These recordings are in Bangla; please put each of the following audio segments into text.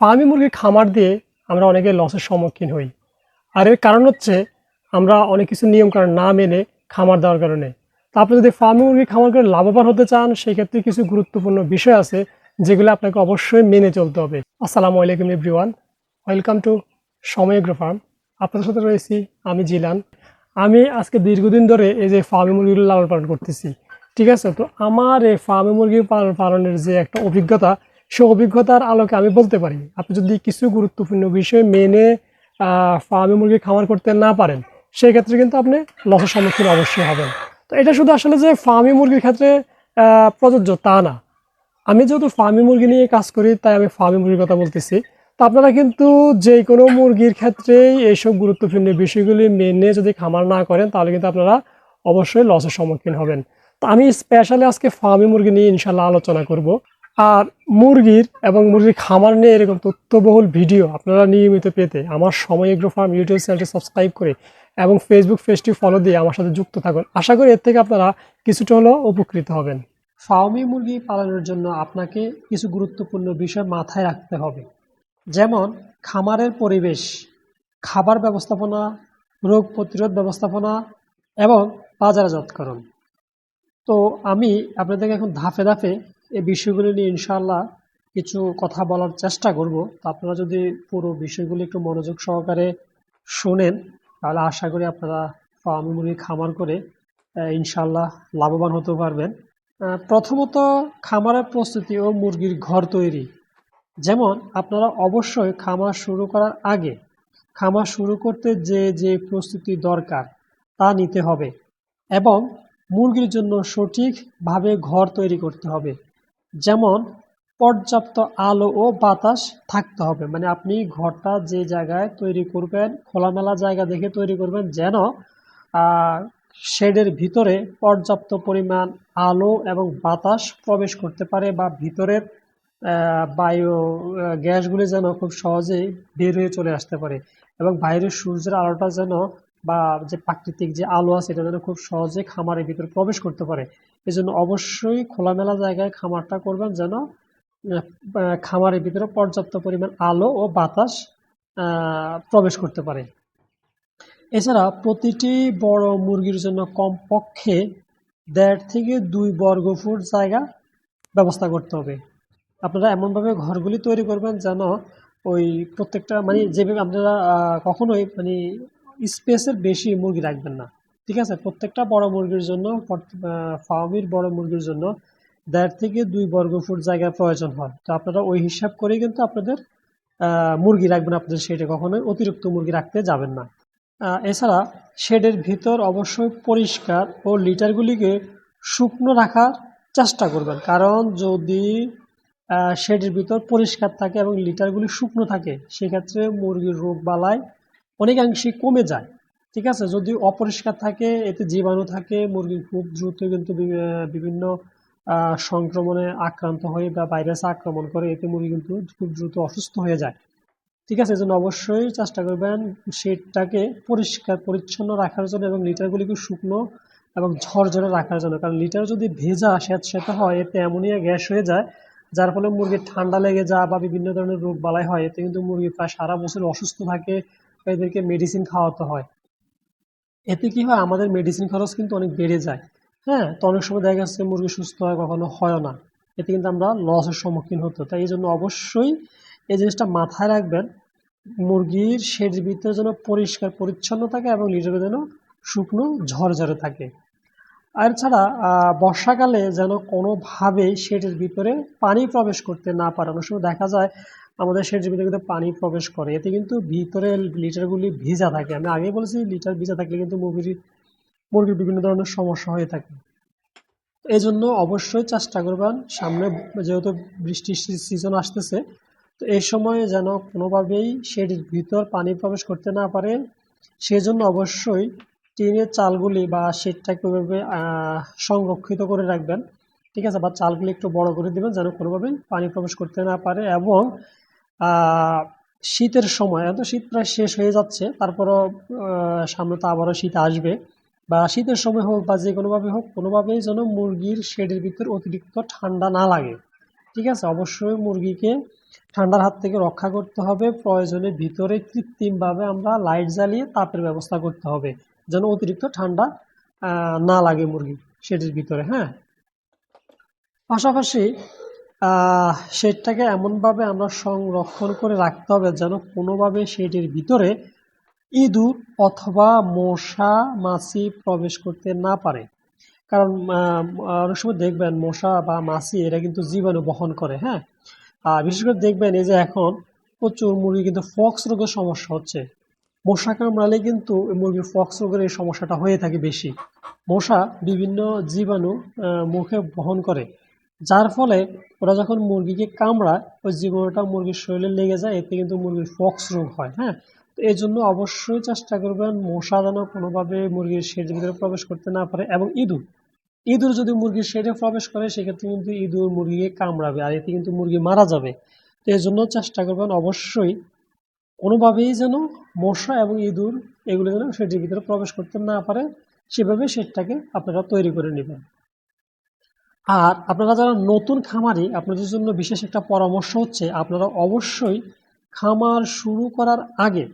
ফার্মি মুরগির খামার দিয়ে আমরা অনেকে লসের সম্মুখীন হই। আর এর কারণ হচ্ছে আমরা অনেক কিছু নিয়মকানুন না মেনে খামার দেওয়ার কারণে। তা আপনি যদি ফার্মি মুরগি খামার করে লাভবান হতে চান সেই ক্ষেত্রে কিছু গুরুত্বপূর্ণ বিষয় আছে যেগুলো আপনাকে অবশ্যই মেনে চলতে হবে। আসসালামু আলাইকুম এভরিওয়ান ওয়েলকাম টু সময়গ্র ফার্ম আপনাদের সাথে রয়েছি আমি জিলান। আমি আজকে দীর্ঘদিন ধরে এই যে ফার্মি মুরগিগুলো লালন পালন করতেছি। ঠিক আছে? তো আমার এই ফার্মি মুরগি পালন পালনের যে একটা অভিজ্ঞতা সেই অভিজ্ঞতার আলোকে আমি বলতে পারি, আপনি যদি কিছু গুরুত্বপূর্ণ বিষয় মেনে ফার্মি মুরগি খামার করতে না পারেন সেই ক্ষেত্রে কিন্তু আপনি লসের সম্মুখীন অবশ্যই হবেন। তো এটা শুধু আসলে যে ফার্মি মুরগির ক্ষেত্রে প্রযোজ্য তা না। আমি যেহেতু ফার্মি মুরগি নিয়ে কাজ করি, তাই আমি ফার্মি মুরগির কথা বলতেছি। তো আপনারা কিন্তু যে কোনো মুরগির ক্ষেত্রেই এইসব গুরুত্বপূর্ণ বিষয়গুলি মেনে যদি খামার না করেন, তাহলে কিন্তু আপনারা অবশ্যই লসের সম্মুখীন হবেন। তো আমি স্পেশালি আজকে ফার্মি মুরগি নিয়ে ইনশাল্লাহ আলোচনা করব। আর মুরগির এবং মুরগির খামার নিয়ে এরকম তথ্যবহুল ভিডিও আপনারা নিয়মিত পেতে আমার সময় এগ্রো ফার্ম ইউটিউব চ্যানেলটি সাবস্ক্রাইব করে এবং ফেসবুক পেজটি ফলো দিয়ে আমার সাথে যুক্ত থাকুন। আশা করি এর থেকে আপনারা কিছুটা হলেও উপকৃত হবেন। ফার্মি মুরগি পালনের জন্য আপনাকে কিছু গুরুত্বপূর্ণ বিষয় মাথায় রাখতে হবে। যেমন, খামারের পরিবেশ, খাবার ব্যবস্থাপনা, রোগ প্রতিরোধ ব্যবস্থাপনা এবং বাজারজাতকরণ। তো আমি আপনাদেরকে এখন ধাপে ধাপে এই বিষয়গুলি নিয়ে ইনশাআল্লাহ কিছু কথা বলার চেষ্টা করব। তো আপনারা যদি পুরো বিষয়গুলি একটু মনোযোগ সহকারে শোনেন তাহলে আশা করি আপনারা ফার্মি মুরগি খামার করে আহ, ইনশাআল্লাহ লাভবান হতে পারবেন। প্রথমত খামারের প্রস্তুতি ও মুরগির ঘর তৈরি। যেমন আপনারা অবশ্যই খামার শুরু করার আগে খামার শুরু করতে যে যে প্রস্তুতি দরকার তা নিতে হবে এবং মুরগির জন্য সঠিকভাবে ঘর তৈরি করতে হবে। যেমন পর্যাপ্ত আলো ও বাতাস থাকতে হবে। মানে আপনি ঘরটা যে জায়গায় তৈরি করবেন, খোলামেলা জায়গা দেখে তৈরি করবেন যেন শেডের ভিতরে পর্যাপ্ত পরিমাণ আলো এবং বাতাস প্রবেশ করতে পারে বা ভিতরের বায়ু গ্যাসগুলি যেন খুব সহজেই বের হয়ে চলে আসতে পারে এবং বাইরের সূর্যের আলোটা যেন বা যে প্রাকৃতিক যে আলো আছে, এটা যেন খুব সহজে খামারের ভিতরে প্রবেশ করতে পারে। এই জন্য অবশ্যই খোলামেলা জায়গায় খামারটা করবেন যেন খামারের ভিতরে পর্যাপ্ত পরিমাণ আলো ও বাতাস প্রবেশ করতে পারে। এছাড়া প্রতিটি বড় মুরগির জন্য কমপক্ষে দেড় থেকে দুই বর্গ ফুট জায়গা ব্যবস্থা করতে হবে। আপনারা এমনভাবে ঘরগুলি তৈরি করবেন যেন ওই প্রত্যেকটা মানে যেভাবে আপনারা কখনোই মানে স্পেসের বেশি মুরগি রাখবেন না। ঠিক আছে? প্রত্যেকটা বড় মুরগির জন্য ফার্মির বড় মুরগির জন্য দেড় থেকে দুই বর্গ ফুট জায়গার প্রয়োজন হয়। তো আপনারা ওই হিসাব করেই কিন্তু আপনাদের মুরগি রাখবেন আপনাদের শেডে। কখনোই অতিরিক্ত মুরগি রাখতে যাবেন না। এছাড়া শেডের ভিতর অবশ্যই পরিষ্কার ও লিটারগুলিকে শুকনো রাখার চেষ্টা করবেন। কারণ যদি শেডের ভিতর পরিষ্কার থাকে এবং লিটারগুলি শুকনো থাকে, সেক্ষেত্রে মুরগির রোগ বালাই অনেকাংশেই কমে যায়, ঠিক আছে? যদি অপরিষ্কার থাকে, এতে জীবাণু থাকে, মুরগি খুব দ্রুত কিন্তু বিভিন্ন সংক্রমণে আক্রান্ত হয়ে বা ভাইরাসে আক্রমণ করে, এতে মুরগি কিন্তু খুব দ্রুত অসুস্থ হয়ে যায়, ঠিক আছে? এজন্য অবশ্যই চেষ্টা করবেন শেডটাকে পরিষ্কার, পরিচ্ছন্ন রাখার জন্য এবং লিটারগুলিকে শুকনো এবং ঝরঝরে রাখার জন্য। কারণ লিটার যদি ভেজা স্যাঁতস্যাঁতে হয়, এতে অ্যামোনিয়া গ্যাস হয়ে যায়, যার ফলে মুরগির ঠান্ডা লেগে যায় বা বিভিন্ন ধরনের রোগ বালাই হয়, এতে কিন্তু মুরগি প্রায় সারা বছর অসুস্থ থাকে এদেরকে মেডিসিন খাওয়াতে হয়। এতে কি হয়? আমাদের মেডিসিন খরচ কিন্তু অনেক বেড়ে যায়। হ্যাঁ? তো অনেক সময় দেখা যাচ্ছে মুরগি সুস্থ হয়, কখনো হয় না। এতে কিন্তু আমরা লসের সম্মুখীন হতো তাই এই জন্য অবশ্যই এই জিনিসটা মাথায় রাখবেন। মুরগির শেডের ভিতরে যেন পরিষ্কার, পরিচ্ছন্ন থাকে এবং লিটারে যেন শুকনো, ঝরঝরে থাকে। আর ছাড়া বর্ষাকালে যেন কোনোভাবেই শেডের ভিতরে পানি প্রবেশ করতে না পারে। অনেক সময় দেখা যায় আমাদের শেডের ভিতরে কিন্তু পানি প্রবেশ করে। এতে কিন্তু ভিতরে লিটারগুলি ভিজা থাকে। আমি আগে বলেছি, লিটার ভিজা থাকলে কিন্তু মুরগির মুরগির বিভিন্ন ধরনের সমস্যা হয়ে থাকে। এই জন্য অবশ্যই চেষ্টা করবেন, সামনে যেহেতু বৃষ্টির সিজন আসতেছে, তো এই সময় যেন কোনোভাবেই শেডের ভিতর পানি প্রবেশ করতে না পারে। সেজন্য অবশ্যই টিনের চালগুলি বা শেডটাকে ওইভাবে সংরক্ষিত করে রাখবেন। ঠিক আছে? বা চালগুলি একটু বড় করে দিবেন, যেন কোনোভাবেই পানি প্রবেশ করতে না পারে। এবং শীতের সময়, এখন তো শীত প্রায় শেষ হয়ে যাচ্ছে, তারপরও সামনে তো আবারও শীত আসবে। বা শীতের সময় হোক বা যে কোনোভাবে হোক, কোনোভাবেই যেন মুরগির শেডের ভিতর অতিরিক্ত ঠান্ডা না লাগে। ঠিক আছে? অবশ্যই মুরগিকে ঠান্ডার হাত থেকে রক্ষা করতে হবে। প্রয়োজনে ভিতরে কৃত্রিমভাবে আমরা লাইট জ্বালিয়ে তাপের ব্যবস্থা করতে হবে, যেন অতিরিক্ত ঠান্ডা না লাগে মুরগি সেটির ভিতরে হ্যাঁ? পাশাপাশি শেডটাকে এমনভাবে আমরা সংরক্ষণ করে রাখতে হবে যেন কোনোভাবে সেটির ভিতরে ইঁদুর অথবা মশা, মাছি প্রবেশ করতে না পারে। কারণ অনেক সময় দেখবেন মশা বা মাছি এরা কিন্তু জীবাণু বহন করে হ্যাঁ? আর বিশেষ করে দেখবেন এই যে এখন প্রচুর মুরগি কিন্তু ফক্স রোগের সমস্যা হচ্ছে। মশা কামড়ালে কিন্তু এই মুরগির ফক্স রোগের এই সমস্যাটা হয়ে থাকে বেশি। মশা বিভিন্ন জীবাণু মুখে বহন করে। যার ফলে ওরা যখন মুরগিকে কামড়ায়, ওই জীবাণুটা মুরগির শরীরে লেগে যায়, এতে কিন্তু মুরগির ফক্স রোগ হয় হ্যাঁ? তো এই জন্য অবশ্যই চেষ্টা করবেন মশা যেন কোনোভাবে মুরগির শেডের ভিতরে প্রবেশ করতে না পারে এবং ইঁদুর। ইঁদুর যদি মুরগির শেডে প্রবেশ করে, সেক্ষেত্রে কিন্তু ইঁদুর মুরগিকে কামড়াবে আর এতে কিন্তু মুরগি মারা যাবে। তো এই জন্য চেষ্টা করবেন অবশ্যই কোনোভাবেই যেন মশা এবং ইঁদুর এগুলো যেন শেডের ভিতরে প্রবেশ করতে না পারে, সেভাবে শেডটাকে আপনারা তৈরি করে নেবেন। আর আপনারা যারা নতুন খামারি, আপনাদের জন্য বিশেষ একটা পরামর্শ হচ্ছে, আপনারা অবশ্যই খামার শুরু করার আগে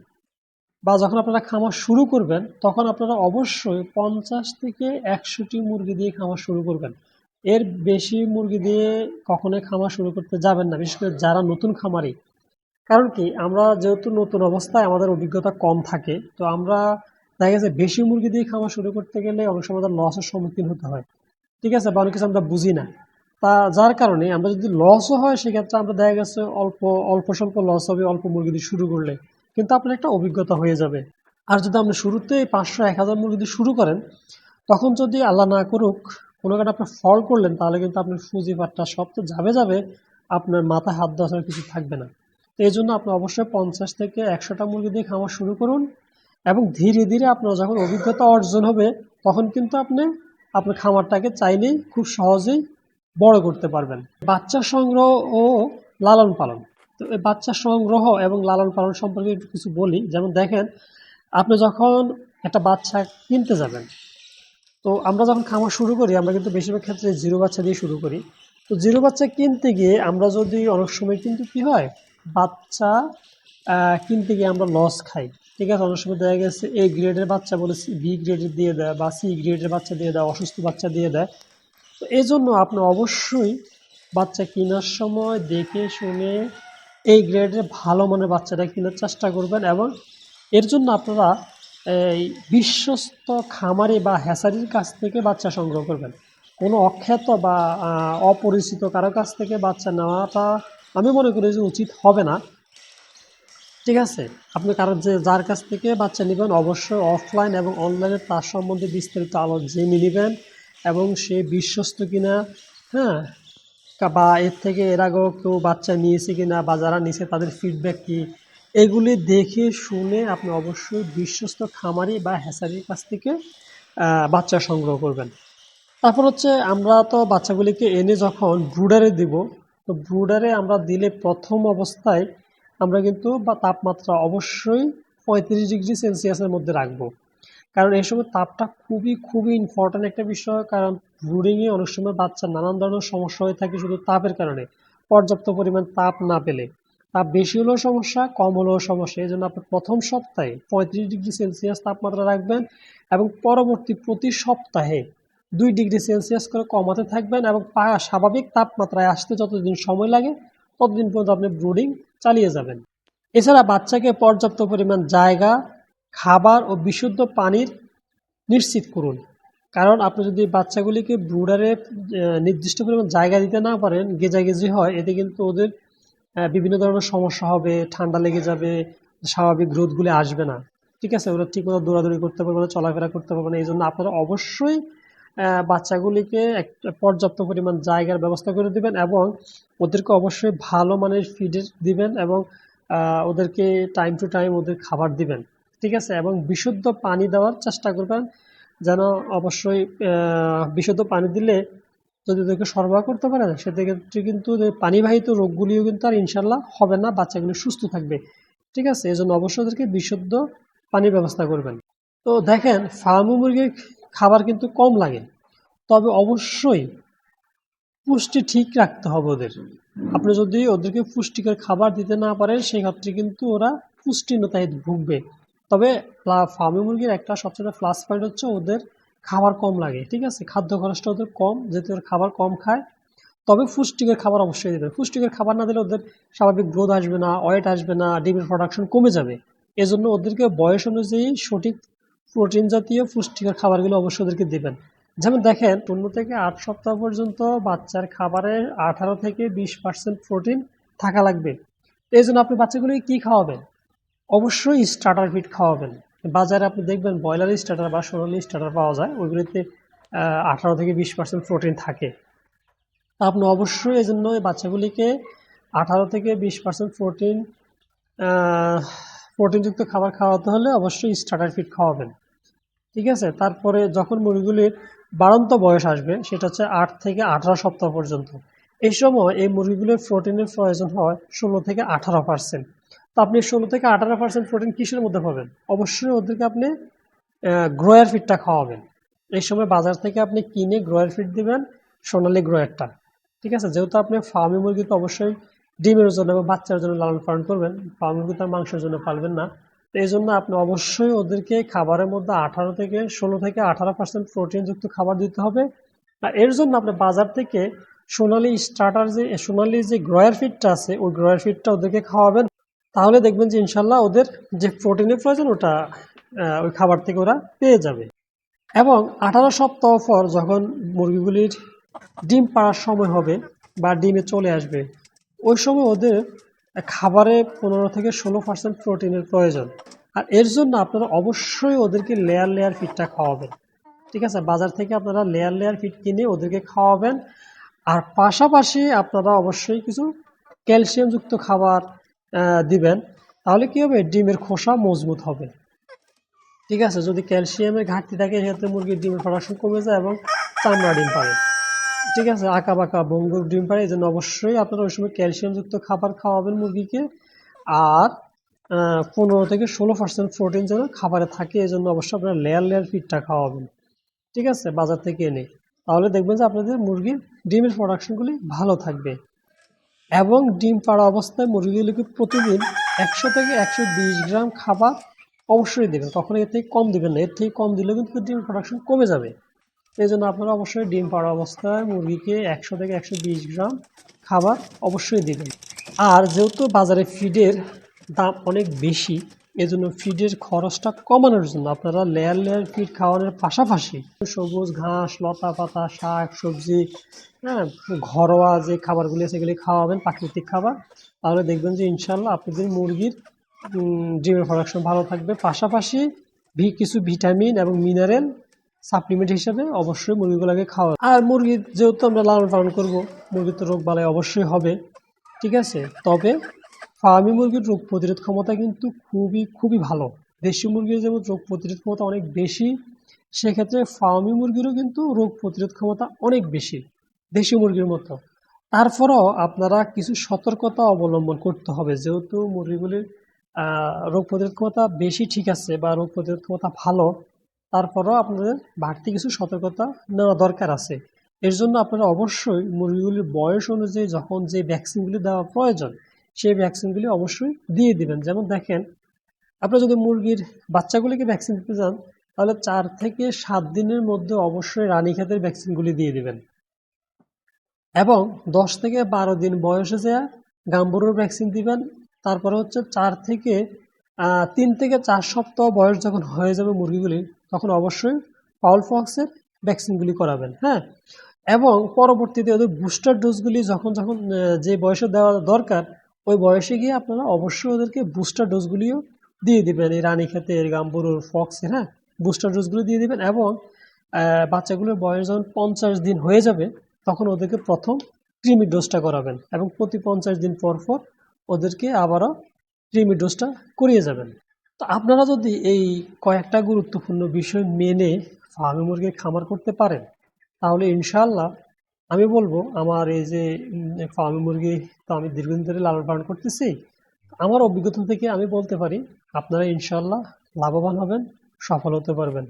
বা যখন আপনারা খামার শুরু করবেন, তখন আপনারা অবশ্যই পঞ্চাশ থেকে একশোটি মুরগি দিয়ে খামার শুরু করবেন। এর বেশি মুরগি দিয়ে কখনোই খামার শুরু করতে যাবেন না, বিশেষ করে যারা নতুন খামারি। কারণ কি, আমরা যেহেতু নতুন অবস্থায়, আমাদের অভিজ্ঞতা কম থাকে, তো আমরা দেখা গেছে বেশি মুরগি দিয়ে খামার শুরু করতে গেলে অনেক সময় লসের সম্মুখীন হতে হয়। ঠিক আছে, বা অনেক কিছু আমরা বুঝি না। তা যার কারণে আমরা যদি লসও হয়, সেক্ষেত্রে আমরা দেখা গেছে অল্প অল্প স্বল্প লস হবে, অল্প মুরগি দিয়ে শুরু করলে। কিন্তু আপনার একটা অভিজ্ঞতা হয়ে যাবে। আর যদি আপনি শুরুতে পাঁচশো, এক হাজার মুরগি দিয়ে শুরু করেন, তখন যদি আল্লাহ না করুক, কোনো কারণে আপনি ফল করলেন, তাহলে কিন্তু আপনার পাটটা সব তো যাবে যাবে, আপনার মাথা হাত দেওয়ার কিছু থাকবে না। তো এই জন্য আপনি অবশ্যই পঞ্চাশ থেকে একশোটা মুরগি দিয়ে খাওয়া শুরু করুন এবং ধীরে ধীরে আপনার যখন অভিজ্ঞতা অর্জন হবে, তখন কিন্তু আপনি আপনার খামারটাকে চাইলেই খুব সহজেই বড় করতে পারবেন। বাচ্চা সংগ্রহ ও লালন পালন। তো এই বাচ্চা সংগ্রহ এবং লালন পালন সম্পর্কে একটু কিছু বলি। যেমন দেখেন, আপনি যখন একটা বাচ্চা কিনতে যাবেন, তো আমরা যখন খামার শুরু করি, আমরা কিন্তু বেশিরভাগ ক্ষেত্রে জিরো বাচ্চা দিয়ে শুরু করি। তো জিরো বাচ্চা কিনতে গিয়ে আমরা যদি অনেক সময় কিন্তু কি হয়, বাচ্চা কিনতে গিয়ে আমরা লস খাই। ঠিক আছে, অনেক সময় দেখা গেছে এ গ্রেডের বাচ্চা বলে বি গ্রেডের দিয়ে দেয় বা সি গ্রেডের বাচ্চা দিয়ে দেয়, অসুস্থ বাচ্চা দিয়ে দেয়। তো এই জন্য আপনি অবশ্যই বাচ্চা কেনার সময় দেখে শুনে এই গ্রেডের ভালো মানের বাচ্চাটা কেনার চেষ্টা করবেন এবং এর জন্য আপনারা এই বিশ্বস্ত খামারি বা হ্যাসারির কাছ থেকে বাচ্চা সংগ্রহ করবেন। কোনো অখ্যাত বা অপরিচিত কারও কাছ থেকে বাচ্চা নেওয়াটা আমি মনে করি যে উচিত হবে না। ঠিক আছে? আপনি কারও যে যার কাছ থেকে বাচ্চা নেবেন, অবশ্যই অফলাইন এবং অনলাইনে তার সম্বন্ধে বিস্তারিত আলো জেনে নেবেন এবং সে বিশ্বস্ত কিনা হ্যাঁ? বা এর থেকে এর আগেও কেউ বাচ্চা নিয়েছে কিনা বা যারা নিয়েছে তাদের ফিডব্যাক কী? এগুলি দেখে শুনে আপনি অবশ্যই বিশ্বস্ত খামারি বা হ্যাসারির কাছ থেকে বাচ্চা সংগ্রহ করবেন। তারপর হচ্ছে আমরা তো বাচ্চাগুলিকে এনে যখন ব্রুডারে দিব, তো ব্রুডারে আমরা দিলে প্রথম অবস্থায় আমরা কিন্তু বা তাপমাত্রা অবশ্যই পঁয়ত্রিশ ডিগ্রি সেলসিয়াসের মধ্যে রাখব। কারণ এই সময় তাপটা খুবই খুবই ইম্পর্ট্যান্ট একটা বিষয়। কারণ ব্রুডিংয়ে অনেক সময় বাচ্চার নানান ধরনের সমস্যা হয়ে থাকে শুধু তাপের কারণে। পর্যাপ্ত পরিমাণ তাপ না পেলে। তাপ বেশি হলেও সমস্যা, কম হলেও সমস্যা। এই জন্য আপনি প্রথম সপ্তাহে পঁয়ত্রিশ ডিগ্রি সেলসিয়াস তাপমাত্রা রাখবেন এবং পরবর্তী প্রতি সপ্তাহে দুই ডিগ্রি সেলসিয়াস করে কমাতে থাকবেন এবং স্বাভাবিক তাপমাত্রায় আসতে যতদিন সময় লাগে ততদিন পর্যন্ত আপনি ব্রুডিং চালিয়ে যাবেন। এছাড়া বাচ্চাকে পর্যাপ্ত পরিমাণ জায়গা, খাবার ও বিশুদ্ধ পানির নিশ্চিত করুন। কারণ আপনি যদি বাচ্চাগুলিকে ব্রুডারে নির্দিষ্ট পরিমাণ জায়গা দিতে না পারেন, গেজাগেজি হয়, এতে কিন্তু ওদের বিভিন্ন ধরনের সমস্যা হবে, ঠান্ডা লেগে যাবে, স্বাভাবিক গ্রোথগুলি আসবে না। ঠিক আছে, ওরা ঠিকমতো দৌড়াদৌড়ি করতে পারবে না, চলাফেরা করতে পারবে না, এই জন্য আপনারা অবশ্যই বাচ্চাগুলিকে একটা পর্যাপ্ত পরিমাণ জায়গার ব্যবস্থা করে দিবেন এবং ওদেরকে অবশ্যই ভালো মানের ফিডের দিবেন এবং ওদেরকে টাইম টু টাইম ওদের খাবার দিবেন, ঠিক আছে? এবং বিশুদ্ধ পানি দেওয়ার চেষ্টা করবেন যেন অবশ্যই বিশুদ্ধ পানি দিলে যদি ওদেরকে সরবরাহ করতে পারে সেক্ষেত্রে কিন্তু পানিবাহিত রোগগুলিও কিন্তু আর ইনশাল্লাহ হবে না, বাচ্চাগুলি সুস্থ থাকবে, ঠিক আছে? এই জন্য অবশ্যই ওদেরকে বিশুদ্ধ পানির ব্যবস্থা করবেন। তো দেখেন, ফার্মু মুরগির খাবার কিন্তু কম লাগে। তবে অবশ্যই পুষ্টি ঠিক রাখতে হবে ওদের। আপনি যদি ওদেরকে পুষ্টিকর খাবার দিতে না পারেন, সেক্ষেত্রে কিন্তু ওরা পুষ্টিহীনতায় ভুগবে। তবে ফার্মি মুরগির একটা সবচেয়ে প্লাস পয়েন্ট হচ্ছে ওদের খাবার কম লাগে, ঠিক আছে? খাদ্য খরচটা ওদের কম, যেহেতু ওরা খাবার কম খায়। তবে পুষ্টিকর খাবার অবশ্যই দেবে পুষ্টিকর খাবার না দিলে ওদের স্বাভাবিক গ্রোথ আসবে না, ওয়েট আসবে না, ডিমের প্রোডাকশন কমে যাবে। এজন্য ওদেরকে বয়স অনুযায়ী সঠিক প্রোটিন জাতীয় পুষ্টিকর খাবারগুলো অবশ্যই ওদেরকে দেবেন। যেমন দেখেন, পনেরো থেকে আট সপ্তাহ পর্যন্ত বাচ্চার খাবারের আঠারো থেকে বিশ পার্সেন্ট প্রোটিন থাকা লাগবে। এই জন্য আপনি বাচ্চাগুলোকে কী খাওয়াবেন? অবশ্যই স্টার্টার ফিড খাওয়াবেন। বাজারে আপনি দেখবেন ব্রয়লার স্টার্টার বা সোনালি স্টার্টার পাওয়া যায়, ওইগুলিতে আঠারো থেকে বিশ পার্সেন্ট প্রোটিন থাকে। আপনি অবশ্যই এই জন্য বাচ্চাগুলিকে আঠারো থেকে বিশ পার্সেন্ট প্রোটিন প্রোটিনযুক্ত খাবার খাওয়াতে হলে অবশ্যই স্টার্টার ফিড খাওয়াবেন। ঠিক আছে? তারপরে যখন মুরগিগুলির বাড়ন্ত বয়স আসবে, সেটা হচ্ছে আট থেকে আঠারো সপ্তাহ পর্যন্ত। এই সময় এই মুরগিগুলির প্রোটিনের প্রয়োজন হয় ষোলো থেকে আঠারো পার্সেন্ট। তো আপনি ষোলো থেকে আঠারো পার্সেন্ট প্রোটিন কিসের মধ্যে পাবেন? অবশ্যই ওদেরকে আপনি গ্রোয়ার ফিডটা খাওয়াবেন। এই সময় বাজার থেকে আপনি কিনে গ্রোয়ার ফিড দিবেন, সোনালি গ্রোয়ারটা। ঠিক আছে? যেহেতু আপনি ফার্মি মুরগি তো অবশ্যই ডিমের জন্য এবং বাচ্চার জন্য লালন পালন করবেন, ফার্মি মুরগি তার মাংসের জন্য পালবেন না। এই জন্য আপনি অবশ্যই ওদেরকে খাবারের মধ্যে আঠারো থেকে ষোলো থেকে আঠারো পার্সেন্ট প্রোটিনযুক্ত খাবার দিতে হবে। আর এর জন্য আপনি বাজার থেকে সোনালি স্টার্টার যে, সোনালি যে গ্রয়ার ফিডটা আছে, ওই গ্রয়ার ফিডটা ওদেরকে খাওয়াবেন। তাহলে দেখবেন যে ইনশাল্লাহ ওদের যে প্রোটিনের প্রয়োজন, ওটা ওই খাবার থেকে ওরা পেয়ে যাবে। এবং আঠারো সপ্তাহ পর যখন মুরগিগুলির ডিম পাড়ার সময় হবে বা ডিমে চলে আসবে, ওই সময় ওদের খাবারে পনেরো থেকে ষোলো পার্সেন্ট প্রোটিনের প্রয়োজন। আর এর জন্য আপনারা অবশ্যই ওদেরকে লেয়ার লেয়ার ফিডটা খাওয়াবেন। ঠিক আছে? বাজার থেকে আপনারা লেয়ার লেয়ার ফিড কিনে ওদেরকে খাওয়াবেন। আর পাশাপাশি আপনারা অবশ্যই কিছু ক্যালসিয়ামযুক্ত খাবার দিবেন। তাহলে কী হবে? ডিমের খোসা মজবুত হবে। ঠিক আছে? যদি ক্যালসিয়ামের ঘাটতি থাকে, সেক্ষেত্রে মুরগির ডিমের প্রোডাকশন কমে যায় এবং চামড়া ডিম পারে। ঠিক আছে আঁকা বাঁকা বঙ্গুর ডিম পাড়ে এই জন্য অবশ্যই আপনারা ওই সময় ক্যালসিয়ামযুক্ত খাবার খাওয়াবেন মুরগিকে। আর পনেরো থেকে ষোলো পার্সেন্ট প্রোটিন যেন খাবারে থাকে এই জন্য অবশ্যই আপনারা লেয়ার লেয়ার ফিডটা খাওয়াবেন। ঠিক আছে, বাজার থেকে এনে। তাহলে দেখবেন যে আপনাদের মুরগির ডিমের প্রোডাকশনগুলি ভালো থাকবে। এবং ডিম পাড়া অবস্থায় মুরগিগুলিকে প্রতিদিন একশো থেকে একশো বিশ গ্রাম খাবার অবশ্যই দেবেন। কখনো এর থেকে কম দেবেন না। এর থেকে কম দিলে কিন্তু ডিম প্রোডাকশন কমে যাবে। এই জন্য আপনারা অবশ্যই ডিম পাড়া অবস্থায় মুরগিকে একশো থেকে একশো বিশ গ্রাম খাবার অবশ্যই দেবেন। আর যেহেতু বাজারে ফিডের দাম অনেক বেশি, এজন্য ফিডের খরচটা কমানোর জন্য আপনারা লেয়ার লেয়ার ফিড খাওয়ানোর পাশাপাশি সবুজ ঘাস, লতা পাতা, শাক, সবজি হ্যাঁ ঘরোয়া যে খাবারগুলি সেগুলি খাওয়াবেন, প্রাকৃতিক খাবার। তাহলে দেখবেন যে ইনশাল্লাহ আপনাদের মুরগির ডিমের প্রোডাকশন ভালো থাকবে। পাশাপাশি কিছু ভিটামিন এবং মিনারেল সাপ্লিমেন্ট হিসাবে অবশ্যই মুরগিগুলোকে খাওয়া আর মুরগির যেহেতু আমরা লালন পালন করব মুরগির তো রোগ বালাই অবশ্যই হবে। ঠিক আছে? তবে ফার্মি মুরগির রোগ প্রতিরোধ ক্ষমতা কিন্তু খুবই খুবই ভালো। দেশি মুরগির যেমন রোগ প্রতিরোধ ক্ষমতা অনেক বেশি, সেক্ষেত্রে ফার্মি মুরগিরও কিন্তু রোগ প্রতিরোধ ক্ষমতা অনেক বেশি, দেশি মুরগির মতো। তারপরেও আপনারা কিছু সতর্কতা অবলম্বন করতে হবে। যেহেতু মুরগিগুলির রোগ প্রতিরোধ ক্ষমতা বেশি ঠিক আছে বা রোগ প্রতিরোধ ক্ষমতা ভালো তারপরেও আপনাদের বাড়তি কিছু সতর্কতা নেওয়া দরকার আছে। এর জন্য আপনারা অবশ্যই মুরগিগুলির বয়স অনুযায়ী যখন যে ভ্যাকসিনগুলি দেওয়া প্রয়োজন, সেই ভ্যাকসিনগুলি অবশ্যই দিয়ে দিবেন। যেমন দেখেন, আপনারা যদি মুরগির বাচ্চাগুলিকে ভ্যাকসিন দিতে চান তাহলে চার থেকে সাত দিনের মধ্যে অবশ্যই রানীক্ষেতের ভ্যাকসিনগুলি দিয়ে দিবেন। এবং দশ থেকে বারো দিন বয়সে যা গাম্বুরোর ভ্যাকসিন দিবেন। তারপরে হচ্ছে চার থেকে তিন থেকে চার সপ্তাহ বয়স যখন হয়ে যাবে মুরগিগুলি তখন অবশ্যই পাউল ফক্সের ভ্যাকসিনগুলি করাবেন হ্যাঁ? এবং পরবর্তীতে ওদের বুস্টার ডোজগুলি যখন যখন যে বয়সে দেওয়া দরকার, ওই বয়সে গিয়ে আপনারা অবশ্যই ওদেরকে বুস্টার ডোজগুলিও দিয়ে দিবেন। এই রানী ক্ষেতের গাম্বুরুর ফক্সের হ্যাঁ? বুস্টার ডোজগুলো দিয়ে দিবেন এবং বাচ্চাগুলোর বয়স যখন পঞ্চাশ দিন হয়ে যাবে, তখন ওদেরকে প্রথম ক্রিমি ডোজটা করাবেন এবং প্রতি পঞ্চাশ দিন পর পর ওদেরকে আবারও ক্রিমি ডোজটা করিয়ে যাবেন। তো আপনারা যদি এই কয়েকটা গুরুত্বপূর্ণ বিষয় মেনে ফার্মি মুরগির খামার করতে পারেন, তাহলে ইনশাল্লাহ আমি বলব আমার এই যে ফার্মি মুরগি তো আমি দীর্ঘদিন ধরে লালন পালন করতেছি, আমার অভিজ্ঞতা থেকে আমি বলতে পারি, আপনারা ইনশাল্লাহ লাভবান হবেন, সফল হতে পারবেন।